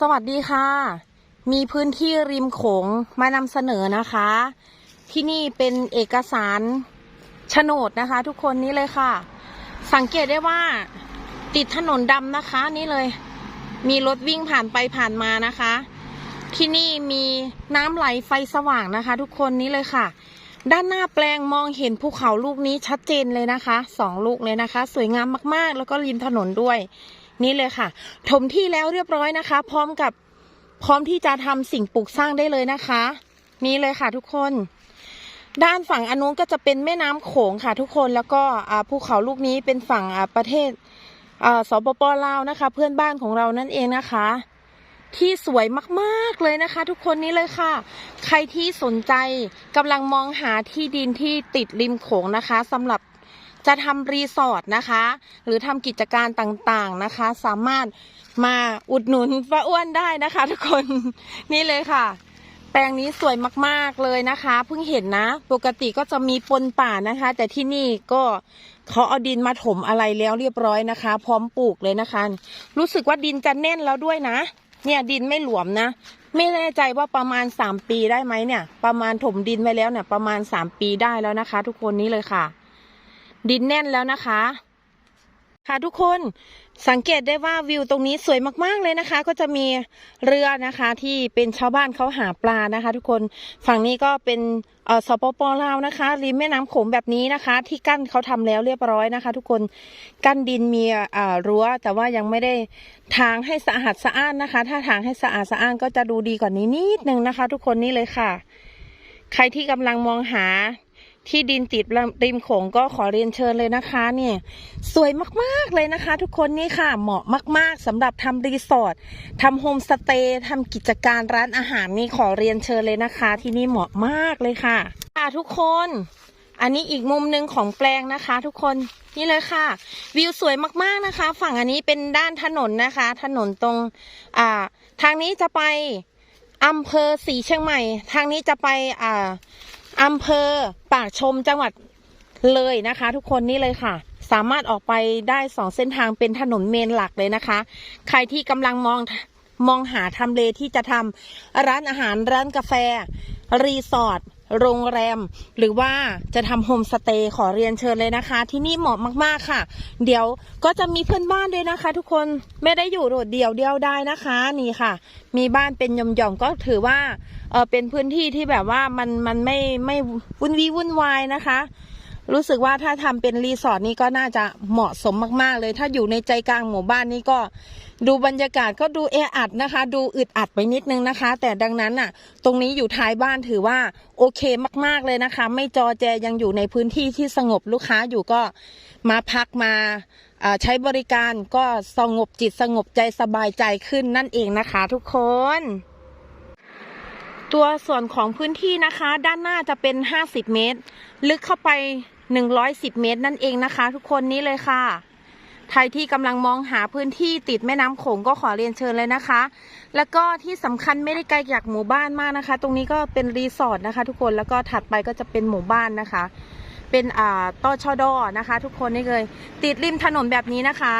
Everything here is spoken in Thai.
สวัสดีค่ะ มีพื้นที่ริมโขงมานำเสนอนะคะ ที่นี่เป็นเอกสารโฉนดนะคะ ทุกคนนี่เลยค่ะ สังเกตได้ว่าติดถนนดำนะคะนี่เลย มีรถวิ่งผ่านไปผ่านมานะคะ ที่นี่มีน้ำไหลไฟสว่างนะคะ ทุกคนนี่เลยค่ะ ด้านหน้าแปลงมองเห็นภูเขาลูกนี้ชัดเจนเลยนะคะสองลูกเลยนะคะ สวยงามมากๆ แล้วก็ริมถนนด้วย นี่เลยค่ะ ถมที่แล้วเรียบร้อยนะคะ พร้อมกับพร้อมที่จะทำสิ่งปลูกสร้างได้เลยนะคะ นี่เลยค่ะทุกคน ด้านฝั่งอนุก็จะเป็นแม่น้ำโขงค่ะ ทุกคนแล้วก็ภูเขาลูกนี้เป็นฝั่งประเทศสปปลาวนะคะ เพื่อนบ้านของเรานั่นเองนะคะ ที่สวยมากๆเลยนะคะ ทุกคนนี้เลยค่ะ ใครที่สนใจกำลังมองหาที่ดินที่ติดริมโขงนะคะสำหรับ จะทำรีสอร์ทนะคะ หรือทำกิจการต่างๆนะคะ สามารถมาอุดหนุนป้าอ้วนได้นะคะ ทุกคนนี่เลยค่ะ แปลงนี้สวยมากๆเลยนะคะเพิ่งเห็นนะ ปกติก็จะมีปนป่านะคะ แต่ที่นี่ก็เขาเอาดินมาถมอะไรแล้วเรียบร้อยนะคะ พร้อมปลูกเลยนะคะ รู้สึกว่าดินจะแน่นแล้วด้วยนะ เนี่ยดินไม่หลวมนะไม่แน่ใจว่าประมาณสามปีได้ไหมเนี่ย ประมาณถมดินไว้แล้วเนี่ยประมาณสามปีได้แล้วนะคะ ทุกคนนี้เลยค่ะ ดินแน่นแล้วนะคะ ค่ะทุกคนสังเกตได้ว่าวิวตรงนี้สวยมากๆเลยนะคะ ก็จะมีเรือนะคะที่เป็นชาวบ้านเขาหาปลานะคะ ทุกคนฝั่งนี้ก็เป็นสปปลาวนะคะ ริมแม่น้ำโขงแบบนี้นะคะ ที่กั้นเขาทำแล้วเรียบร้อยนะคะ ทุกคนกั้นดินมีรั้ว แต่ว่ายังไม่ได้ทางให้สะอาดสะอ้านนะคะ ถ้าทางให้สะอาดสะอ้านก็จะดูดีกว่านี้นิดนึงนะคะ ทุกคนนี่เลยค่ะ ใครที่กำลังมองหา ที่ดินติดริมโขงก็ขอเรียนเชิญเลยนะคะเนี่ยสวยมากๆเลยนะคะ ทุกคนนี่ค่ะเหมาะมาก ๆสำหรับทำรีสอร์ททำโฮมสเตย์ทำกิจการร้านอาหารนี่ขอเรียนเชิญเลยนะคะ ที่นี่เหมาะมากเลยค่ะค่ะทุกคน อันนี้อีกมุมหนึ่งของแปลงนะคะ ทุกคนนี่เลยค่ะ วิวสวยมากๆนะคะ ฝั่งอันนี้เป็นด้านถนนนะคะ ถนนตรงอ่าทางนี้จะไปอำเภอศรีเชียงใหม่ ทางนี้จะไปอ่า อำเภอปากชมจังหวัดเลยนะคะ ทุกคนนี่เลยค่ะ สามารถออกไปได้สองเส้นทางเป็นถนนเมนหลักเลยนะคะ ใครที่กำลังมองมองหาทำเลที่จะทำร้านอาหารร้านกาแฟ รีสอร์ท โรงแรม หรือว่าจะทำโฮมสเตย์ขอเรียนเชิญเลยนะคะ ที่นี่เหมาะมากๆค่ะ เดี๋ยวก็จะมีเพื่อนบ้านด้วยนะคะ ทุกคนไม่ได้อยู่โดดเดี่ยวเดียวได้นะคะนี่ค่ะ มีบ้านเป็นหย่อมๆก็ถือว่าเออเป็นพื้นที่ที่แบบว่ามันมันไม่ไม่วุ่นวีวุ่นวายนะคะ รู้สึกว่าถ้าทำเป็นรีสอร์ทนี่ก็น่าจะเหมาะสมมากๆ เลย ถ้าอยู่ในใจกลางหมู่บ้านนี่ก็ดูบรรยากาศก็ดูแออัดนะคะ ดูอึดอัดไปนิดนึงนะคะ แต่ดังนั้นน่ะ ตรงนี้อยู่ท้ายบ้านถือว่าโอเคมากๆเลยนะคะ ไม่จอแจยังอยู่ในพื้นที่ที่สงบลูกค้าอยู่ก็มาพักมาอ่าใช้บริการก็สงบจิตสงบใจสบายใจขึ้นนั่นเองนะคะ ทุกคน ตัวส่วนของพื้นที่นะคะ ด้านหน้าจะเป็น 50 เมตร ลึกเข้าไป 110 เมตรนั่นเองนะคะ ทุกคนนี้เลยค่ะใครที่กำลังมองหาพื้นที่ติดแม่น้ำโขงก็ขอเรียนเชิญเลยนะคะ แล้วก็ที่สำคัญไม่ได้ไกลจากหมู่บ้านมากนะคะ ตรงนี้ก็เป็นรีสอร์ทนะคะ ทุกคนแล้วก็ถัดไปก็จะเป็นหมู่บ้านนะคะ เป็นอ่าต้อชอดอนะคะ ทุกคนนี่เลย ติดริมถนนแบบนี้นะคะ